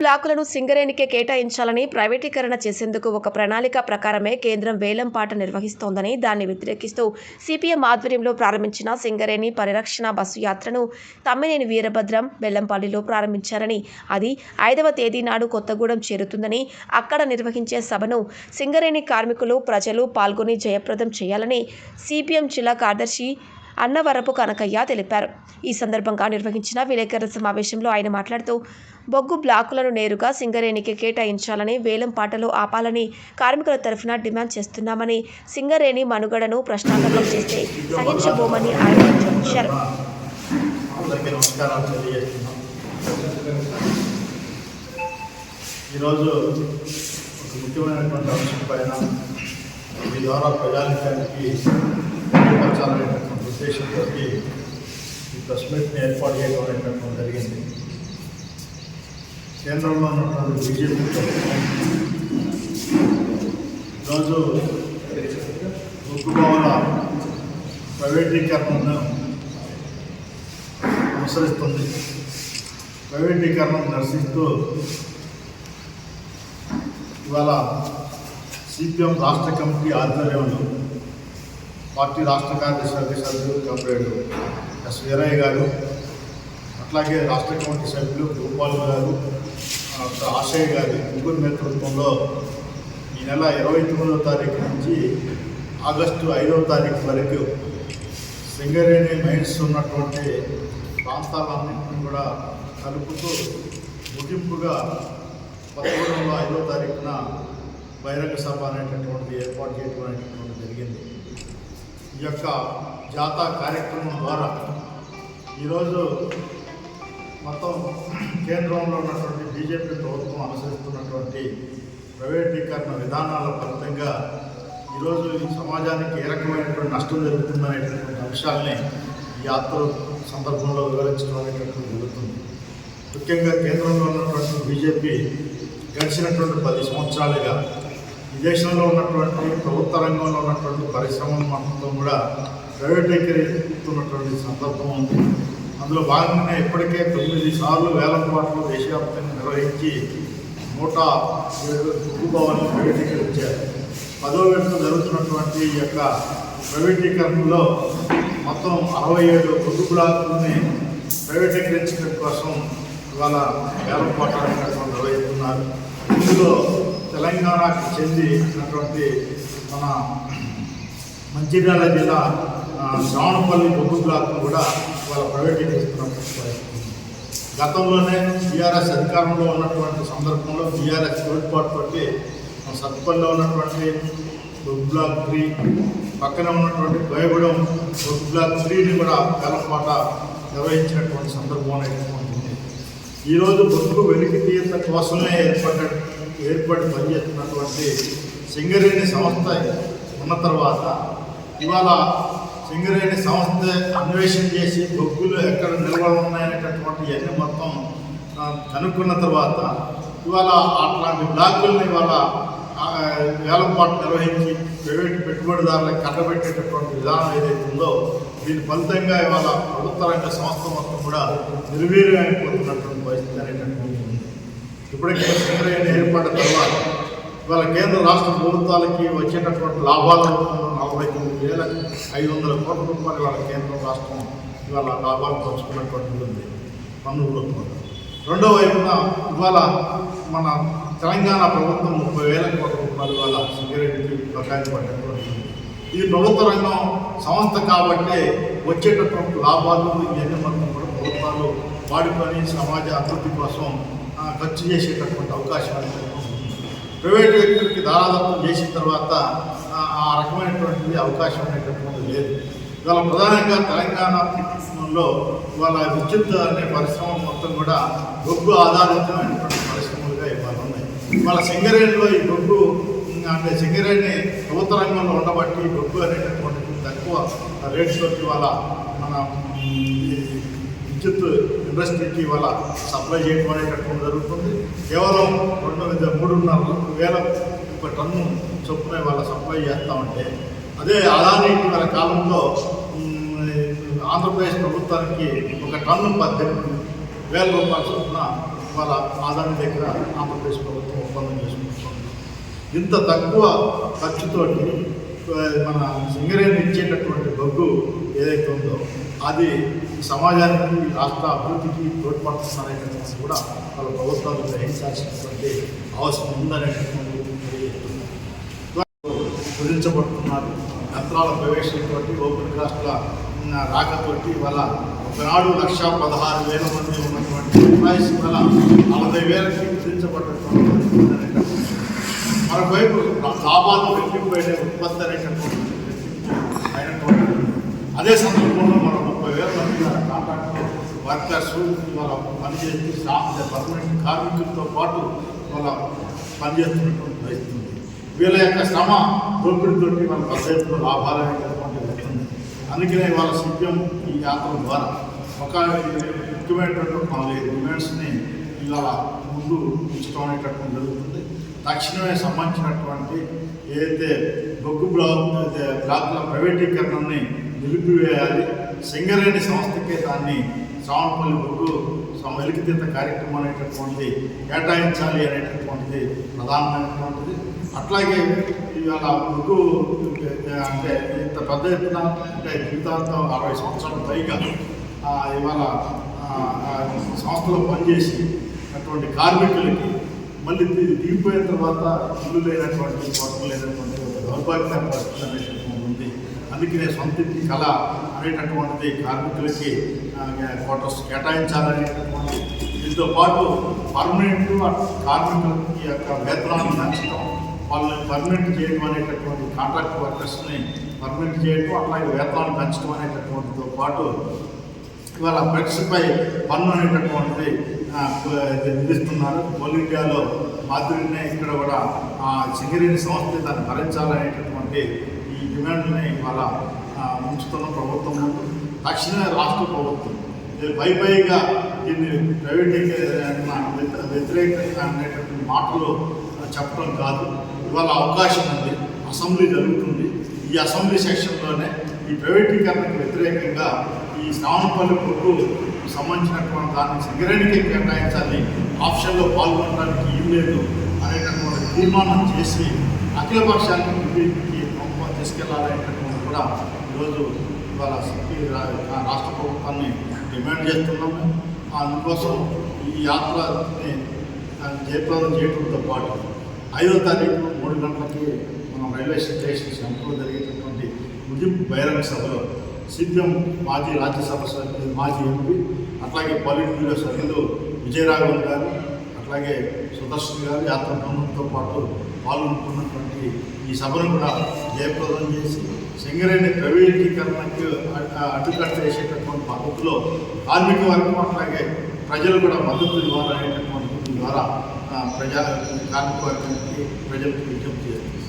బ్లాకులను సింగరేణికే కేటాయించాలని ప్రైవేటీకరణ చేసేందుకు ఒక ప్రణాళిక ప్రకారమే కేంద్రం వేలంపాట నిర్వహిస్తోందని దాన్ని వ్యతిరేకిస్తూ సిపిఎం ఆధ్వర్యంలో ప్రారంభించిన సింగరేణి పరిరక్షణ బస్సు యాత్రను తమ్మినేని వీరభద్రం బెల్లంపల్లిలో ప్రారంభించారని అది ఐదవ తేదీ నాడు కొత్తగూడెం చేరుతుందని అక్కడ నిర్వహించే సభను సింగరేణి కార్మికులు ప్రజలు పాల్గొని జయప్రదం చేయాలని సిపిఎం జిల్లా కార్యదర్శి అన్నవరపు కనకయ్య తెలిపారు. ఈ సందర్భంగా నిర్వహించిన విలేకరుల సమావేశంలో ఆయన మాట్లాడుతూ బొగ్గు బ్లాకులను నేరుగా సింగరేణికి కేటాయించాలని వేలం పాటలు ఆపాలని కార్మికుల తరఫున డిమాండ్ చేస్తున్నామని సింగరేణి మనుగడను ప్రశ్నార్థకం చేస్తే సహించబోమని ఆయన హెచ్చరించారు. ఈరోజు ఒక ముఖ్యమైనటువంటి అంశం పైన మీ ద్వారా ప్రజానికానికి ఉద్దేశంతో ఈ ప్రెస్ మీట్ని ఏర్పాటు చేయడం అనేటటువంటి జరిగింది. కేంద్రంలో ఉన్నటువంటి బీజేపీ ప్రభుత్వం ఈరోజు ఉక్కుభవన ప్రైవేటీకరణను అనుసరిస్తుంది. ప్రైవేటీకరణను నిరసిస్తూ ఇవాళ సిపిఎం రాష్ట్ర కమిటీ ఆధ్వర్యంలో పార్టీ రాష్ట్ర కార్యదర్శి సభ్యులు కమ్రేడు ఎస్. వీరయ్య గారు అట్లాగే రాష్ట్ర కమిటీ సభ్యులు గోపాల్ గారు ఆశయ్య ఆశయ్ గారి ముగ్గురు నేతృత్వంలో ఈ నెల ఇరవై తొమ్మిదవ తారీఖు నుంచి ఆగస్టు ఐదవ తారీఖు వరకు సింగరేణి మైన్స్ ఉన్నటువంటి ప్రాంతాలన్నింటినీ కూడా కలుపుతూ ముగింపుగా పదకొండవ ఐదో తారీఖున బహిరంగ సభ అనేటటువంటిది ఏర్పాటు చేయడం అనేటటువంటి జరిగింది. ఈ యొక్క జాతా కార్యక్రమం ద్వారా ఈరోజు మొత్తం కేంద్రంలో ఉన్నటువంటి బీజేపీ ప్రభుత్వం అనుసరిస్తున్నటువంటి ప్రైవేటీకరణ విధానాల ఫలితంగా ఈరోజు ఈ సమాజానికి ఏ రకమైనటువంటి నష్టం జరుగుతుందనేటటువంటి అంశాలని ఈ యాత్ర సందర్భంలో వివరించడం అనేటటువంటి జరుగుతుంది. ముఖ్యంగా కేంద్రంలో ఉన్నటువంటి బీజేపీ గడిచినటువంటి పది సంవత్సరాలుగా దేశంలో ఉన్నటువంటి ప్రభుత్వ రంగంలో ఉన్నటువంటి పరిశ్రమల మొత్తం కూడా ప్రైవేటీకరిస్తున్నటువంటి సందర్భం ఉంది. అందులో భాగంగానే ఇప్పటికే తొమ్మిది సార్లు వేల పాటలు దేశవ్యాప్తంగా నిర్వహించి నూట ఏడు ఉక్కు ప్రైవేటీకరించారు. పదో విడత జరుగుతున్నటువంటి ఈ యొక్క ప్రైవేటీకరణలో మొత్తం అరవై ఏడు పొద్దు బ్లాకుల్ని ప్రైవేటీకరించడం కోసం ఇవాళ వేల కోట్ల నిర్వహిస్తున్నారు. ఇందులో తెలంగాణకు చెందినటువంటి మన మంచిర్యాల జిల్లా శ్రావణపల్లి బొగ్గు బ్లాక్ను కూడా వాళ్ళ ప్రైవేటీకరిస్తున్నటువంటి గతంలోనే బీఆర్ఎస్ అధికారంలో ఉన్నటువంటి సందర్భంలో బీఆర్ఎస్ పట్టి సత్పల్లిలో ఉన్నటువంటి బొగ్గు బ్లాక్ త్రీ పక్కన ఉన్నటువంటి కోయగూడెం బొగ్గు బ్లాక్ త్రీని కూడా వేలపాట నిర్వహించినటువంటి సందర్భం అనేటువంటి ఈరోజు బొగ్గు వెలికి తీయత కోసమే ఏర్పడ్డ ఏర్పడి పనిచేస్తున్నటువంటి సింగరేణి సంస్థ ఉన్న తర్వాత ఇవాళ సింగరేణి సంస్థ అన్వేషణ చేసి బొగ్గులు ఎక్కడ నిల్వ ఉన్నాయనేటటువంటి ఇవన్నీ మొత్తం కనుక్కున్న తర్వాత ఇవాళ అట్లాంటి బ్లాకుల్ని ఇవాళ వేలంపాటు నిర్వహించి ప్రైవేట్ పెట్టుబడిదారులకు కట్టబెట్టేటటువంటి విధానం ఏదైతే ఉందో దీని ఫలితంగా ఇవాళ ప్రభుత్వ రంగ సంస్థ మొత్తం కూడా నిర్వీర్యమైపోతున్నటువంటి పరిస్థితి అనేటటువంటి ఇప్పటికే సింగరేణి ఏర్పడిన తర్వాత ఇవాళ కేంద్ర రాష్ట్ర ప్రభుత్వాలకి వచ్చేటటువంటి లాభాలు నలభై తొమ్మిది వేల ఐదు వందల కోట్ల రూపాయలు ఇవాళ కేంద్ర రాష్ట్రం ఇవాళ లాభాలు పంచుకున్నటువంటి ఉంది. పన్ను ప్రభుత్వం రెండో వైపున ఇవాళ మన తెలంగాణ ప్రభుత్వం ముప్పై వేల కోట్ల రూపాయలు ఇవాళ సింగరేణికి బకాయి ఈ ఇది ప్రభుత్వ రంగం సంస్థ కాబట్టి వచ్చేటటువంటి లాభాలు ఇవన్నీ మనం కూడా ప్రభుత్వాలు వాడుకొని సమాజ అభివృద్ధి కోసం ఖర్చు చేసేటటువంటి అవకాశం అనేది ప్రైవేట్ వ్యక్తులకి దారాదత్తం చేసిన తర్వాత ఆ, రకమైనటువంటి అవకాశం అనేటటువంటి లేదు. ఇవాళ ప్రధానంగా తెలంగాణలో ఇవాళ విద్యుత్ అనే పరిశ్రమ మొత్తం కూడా బొగ్గు ఆధారితమైనటువంటి పరిశ్రమలుగా ఇవాళ ఉన్నాయి. ఇవాళ సింగరేణిలో ఈ బొగ్గు అంటే సింగరేణి ప్రభుత్వ రంగంలో ఉండబట్టి బొగ్గు అనేటటువంటి తక్కువ రేట్స్లోకి వాళ్ళ ఇవాళ మన ఈ విద్యుత్ ఇండస్ట్రీకి ఇవాళ సప్లై చేయడం అనేటటువంటి జరుగుతుంది? కేవలం రెండు వేల మూడున్నర వేల ఒక టన్ను చొప్పున ఇవాళ సప్లై చేస్తా ఉంటే అదే అదాని ఇటీవల కాలంలో ఆంధ్రప్రదేశ్ ప్రభుత్వానికి ఒక టన్ను పద్దెనిమిది వేల రూపాయల చొప్పున ఇవాళ ఆదాని దగ్గర ఆంధ్రప్రదేశ్ ప్రభుత్వం ఒప్పందం చేసుకుంటుంది. ఇంత తక్కువ ఖర్చుతోటి మన సింగరేణి ఇచ్చేటటువంటి బొగ్గు ఏదైతే ఉందో అది ఈ సమాజానికి రాష్ట్ర అభివృద్ధికి తోడ్పడుతుందనేటువంటిది కూడా వాళ్ళ ప్రభుత్వాలు గ్రహించాల్సినటువంటి అవసరం ఉందనేటటువంటి తెలియజేస్తున్నాను. కుదించబడుతున్నారు యంత్రాల ప్రవేశంతోటి ఓపెన్ కాస్ట్ల ఉన్న రాకతోటి వాళ్ళ ఒకనాడు లక్ష పదహారు వేల మంది ఉన్నటువంటి ఎంప్లాయీస్ వల్ల నలభై వేలకి కుదించబడ్డటువంటి పరిస్థితి అనేటటువంటి మరోవైపు లాభాలు రెట్టింపైన ఉత్పత్తి అనేటటువంటి అయినటువంటి అదే సందర్భంలో వర్కర్స్ వాళ్ళ పనిచేసి స్టాఫ్ పర్మనెంట్ కార్మికులతో పాటు వాళ్ళ పనిచేస్తున్నటువంటి పరిస్థితి. వీళ్ళ యొక్క శ్రమ దోపిడితోటి వాళ్ళ పెద్ద ఎత్తున లాభాలు అనేటటువంటి వస్తుంది అందుకనే వాళ్ళ సిపిఎం ఈ యాత్ర ద్వారా ఒక ముఖ్యమైనటువంటి ఒక నాలుగైదు డిమాండ్స్ని ఇలా ముందు ఉంచడం అనేటటువంటి జరుగుతుంది. తక్షణమే సంబంధించినటువంటి ఏదైతే బొగ్గు బ్లాక్ బ్లాక్ల ప్రైవేటీకరణని నిలిపివేయాలి సింగరేణి సంస్థకే దాన్ని శ్రావణపల్లి బొగ్గు వెలికితీత కార్యక్రమం అనేటటువంటిది కేటాయించాలి అనేటటువంటిది ప్రధానమైనటువంటిది. అట్లాగే ఇవాళ బొగ్గు అంటే ఇంత పెద్ద ఎత్తున అంటే జీవితాంతం అరవై సంవత్సరాల పైగా ఇవాళ సంస్థలో పనిచేసి అటువంటి కార్మికులకి మళ్ళీ దిగిపోయిన తర్వాత ఇల్లు లేనటువంటి కొట్టలు లేనటువంటి ఒక దౌర్భాగ్య పరిస్థితి అందుకనే సొంత ఇంటి కళ అనేటటువంటిది కార్మికులకి క్వార్టర్స్ కేటాయించాలనేటటువంటి దీంతో పాటు పర్మనెంట్ కార్మికులకి యొక్క వేతనాన్ని పెంచడం వాళ్ళని పర్మనెంట్ చేయడం అనేటటువంటి కాంట్రాక్ట్ వర్కర్స్ని పర్మనెంట్ చేయడం అట్లాగే వేతనాన్ని పెంచడం అనేటటువంటితో పాటు ఇవాళ బ్రెక్స్పై పన్ను అనేటటువంటిది విధిస్తున్నారు. ఆల్ ఇండియాలో మాదిరినే ఇక్కడ కూడా ఆ, సింగరేణి సంస్థ దాన్ని భరించాలనేటటువంటి డిమాండ్ని ఇవాళ ఉంచుతున్న ప్రభుత్వం ముందు తక్షణమే రాష్ట్ర ప్రభుత్వం. ఇది పై పైగా దీన్ని ప్రైవేటీకరణ వ్యతిరేకంగా అనేటటువంటి మాటలు చెప్పడం కాదు. ఇవాళ అవకాశం ఉంది అసెంబ్లీ జరుగుతుంది. ఈ అసెంబ్లీ సెక్షన్లోనే ఈ ప్రైవేటీకరణకు వ్యతిరేకంగా ఈ శ్రావణపల్లి కొట్టు సంబంధించినటువంటి దాన్ని సింగరేణికి కేటాయించాలి. ఆప్షన్లో పాల్గొనడానికి ఏం లేదు. అనేటటువంటి తీర్మానం చేసి అఖిల పక్షానికి ముందుకి తీసుకెళ్ళాలనేటటువంటి కూడా ఈరోజు ఇవాళ సిపి రా- రాష్ట్ర ప్రభుత్వాన్ని డిమాండ్ చేస్తున్నాము. అందుకోసం ఈ యాత్రని ఆ, జయప్రదం చేయడంతో పాటు ఐదో తారీఖు మూడు గంటలకి మనం రైల్వే స్టేషన్ సెంటర్లో జరిగేటటువంటి ముగింపు బహిరంగ సభలో సిపిఎం మాజీ రాజ్యసభ సభ్యులు మాజీ ఎంపీ అట్లాగే పాలిట్ బ్యూరో సభ్యులు విజయరాఘవన్ గారు అట్లాగే సుదర్శన్ గారు యాత్ర బృందంతో పాటు పాల్గొంటున్నటువంటి ఈ సభను కూడా జయప్రదం చేసి సింగరేణి ప్రైవేటీకరణకు అడ్డుకట్ట వేసేటటువంటి పద్ధతిలో కార్మిక వర్గం అట్లాగే ప్రజలు కూడా మద్దతు ఇవ్వాలనేటటువంటి ద్వారా ప్రజా కార్మిక వర్గానికి ప్రజలకు విజ్ఞప్తి చేస్తుంది.